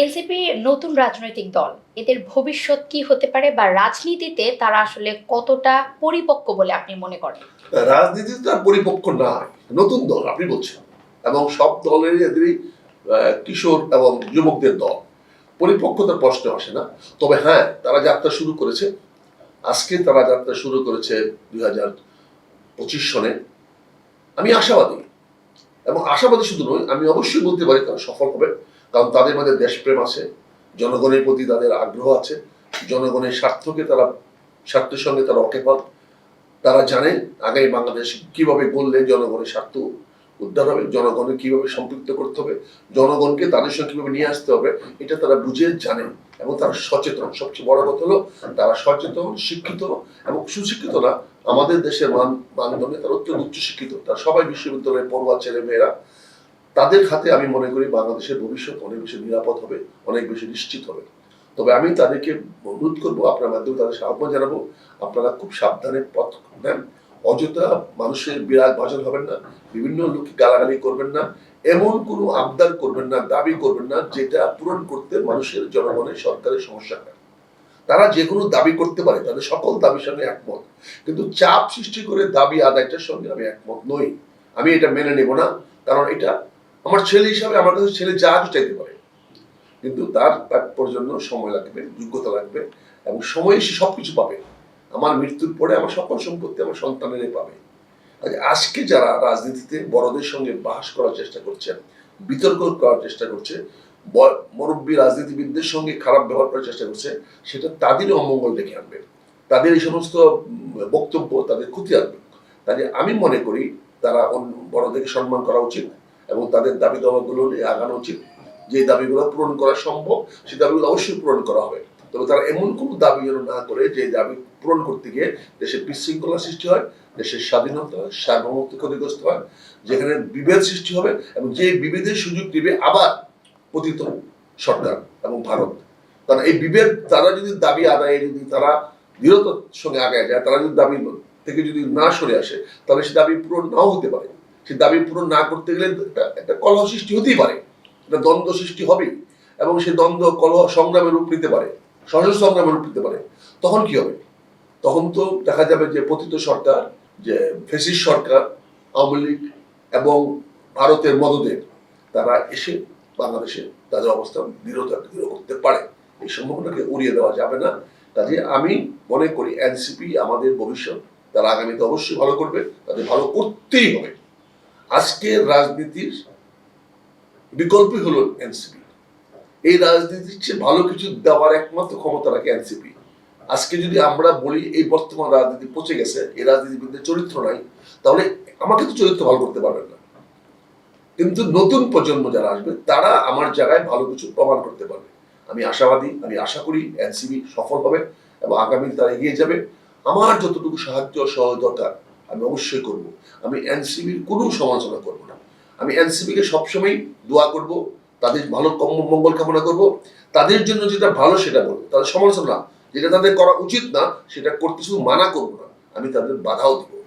NCP নতুন রাজনৈতিক দল, এদের ভবিষ্যৎ কি হতে পারে বা রাজনীতিতে তারা আসলে কতটা পরিপক্ক বলে আপনি মনে করেন? রাজনীতি তো আর পরিপক্ক না নতুন দল আপনি বলছেন, এবং সব দলের এদেরই কিশোর এবং যুবকদের দল। পরিপক্কতার প্রশ্ন আসে না, তবে হ্যাঁ তারা যাত্রা শুরু করেছে। আজকে তারা যাত্রা শুরু করেছে দুই হাজার পঁচিশ সনে। আমি আশাবাদী, এবং আশাবাদী শুধু নয় আমি অবশ্যই বলতে পারি তারা সফল হবে। কারণ তাদের মধ্যে দেশপ্রেম আছে, জনগণের প্রতি তাদের আগ্রহ আছে, জনগণের স্বার্থকে তারা, স্বার্থের সঙ্গে তারা অকেপাল তারা জানে আগামী বাংলাদেশ কীভাবে গড়লে জনগণের স্বার্থ উদ্ধার হবে জনগণের কীভাবে সম্পৃক্ত করতে হবে, জনগণকে তাদের সঙ্গে কীভাবে নিয়ে আসতে হবে, এটা তারা বুঝে জানে এবং তারা সচেতন। সবচেয়ে বড় কথা হলো, তারা সচেতন, শিক্ষিত এবং সুশিক্ষিত না। আমাদের দেশের মান মানদণ্ডে তারা অত্যন্ত উচ্চ শিক্ষিত তারা সবাই বিশ্ববিদ্যালয়ে পড়ুয়া ছেলে, মেয়েরা। তাদের হাতে আমি মনে করি বাংলাদেশের ভবিষ্যৎ অনেক বেশি নিরাপদ হবে, অনেক বেশি নিশ্চিত হবে। তবে আমি তাদেরকে অনুরোধ করব, আপনার মাধ্যমে তাদের আহ্বান জানাব, আপনারা খুব সাবধানে পথ নেন। অযথা মানুষের বিরাগ ভাজন হবেন না, বিভিন্ন লোককে গালাগালি করবেন না, এমন কোনো আবদার করবেন না, দাবি করবেন না, যেটা পূরণ করতে মানুষের জনগণের সরকারের সমস্যা হয়। তারা যে কোনো দাবি করতে পারে, তাদের সকল দাবির সঙ্গে একমত। কিন্তু চাপ সৃষ্টি করে দাবি আদায়টার সঙ্গে আমি একমত নই। আমি এটা মেনে নেব না, কারণ এটা আমার ছেলে হিসাবে আমার কাছে ছেলে যা কিছু চাইতে পারে। কিন্তু তার তাৎপর্য জন্য সময় লাগবে, যোগ্যতা লাগবে এবং সময়ে সে সবকিছু পাবে। আমার মৃত্যুর পরে আমার সকল সম্পত্তি আমার সন্তানেরাই পাবে। আজকে যারা রাজনীতিতে বড়দের সঙ্গে বাস করার চেষ্টা করছে, বিতর্ক করার চেষ্টা করছে মুরব্বী রাজনীতিবিদদের সঙ্গে খারাপ ব্যবহার করার চেষ্টা করছে, সেটা তাদেরই অমঙ্গল ডেকে আনবে। তাদের এই সমস্ত বক্তব্য তাদের ক্ষতি আনবে। তাদের আমি মনে করি তারা বড়দেরকে সম্মান করা উচিত। এবং তাদের দাবি দাবাগুলো নিয়ে আগানো উচিত। যে দাবিগুলো পূরণ করা সম্ভব সেই দাবিগুলো অবশ্যই পূরণ করা হবে। তবে তারা এমন কোনো দাবি যেন না করে যে দাবি পূরণ করতে গিয়ে দেশের বিশৃঙ্খলা সৃষ্টি হয়, দেশের স্বাধীনতা হয় সার্বভৌমত্ব ক্ষতিগ্রস্ত হয়, যেখানে বিভেদ সৃষ্টি হবে এবং যে বিভেদের সুযোগ দিবে আবার পতিত সরকার এবং ভারত। কারণ এই বিভেদ, তারা যদি দাবি আদায়ে যদি তারা দৃঢ়তার সঙ্গে আগায় যায়, তারা যদি দাবি থেকে যদি না সরে আসে, তাহলে সে দাবি পূরণ নাও হতে পারে। সে দাবি পূরণ না করতে গেলে একটা কলহ সৃষ্টি হতেই পারে। একটা দ্বন্দ্ব সৃষ্টি হবেই এবং সেই দ্বন্দ্ব, কলহ সংগ্রামের রূপ নিতে পারে সশস্ত্র সংগ্রামের রূপ নিতে পারে। তখন কি হবে? তখন তো দেখা যাবে যে পতিত সরকার, যে ফেসিস সরকার, আওয়ামী লীগ এবং ভারতের মদদের তারা এসে বাংলাদেশে তাদের অবস্থান দৃঢ়তা দৃঢ় করতে পারে। এই সম্ভাবনাকে উড়িয়ে দেওয়া যাবে না। কাজে আমি মনে করি এনসিপি আমাদের ভবিষ্যৎ, তারা আগামীতে অবশ্যই ভালো করবে, তাদের ভালো করতেই হবে। আজকের রাজনীতির বিকল্পই হলো এনসিপি। এই রাজনীতির চেয়ে ভালো কিছু দেওয়ার একমাত্র ক্ষমতা রাখে এনসিপি। আজকে যদি আমরা বলি এই বর্তমান রাজনীতি পচে গেছে, এই রাজনীতিবিদদের চরিত্র নাই, তাহলে আমাকে তো চরিত্র ভালো করতে পারবেন না। কিন্তু নতুন প্রজন্ম যারা আসবে, তারা আমার জায়গায় ভালো কিছু প্রমাণ করতে পারবে। আমি আশাবাদী, আমি আশা করি এনসিবি সফল হবে এবং আগামী তারা এগিয়ে যাবে। আমার যতটুকু সাহায্য সহায় দরকার আমি অবশ্যই করব। আমি এনসিবির কোনো সমালোচনা করব না। আমি এনসিবিকে সবসময় দোয়া করব, তাদের ভালো মঙ্গল কামনা করব। তাদের জন্য যেটা ভালো সেটা বলব। তাদের সমালোচনা, যেটা তাদের করা উচিত না, সেটা করতে শুধু মানা করব না। আমি তাদের বাধাও দিব।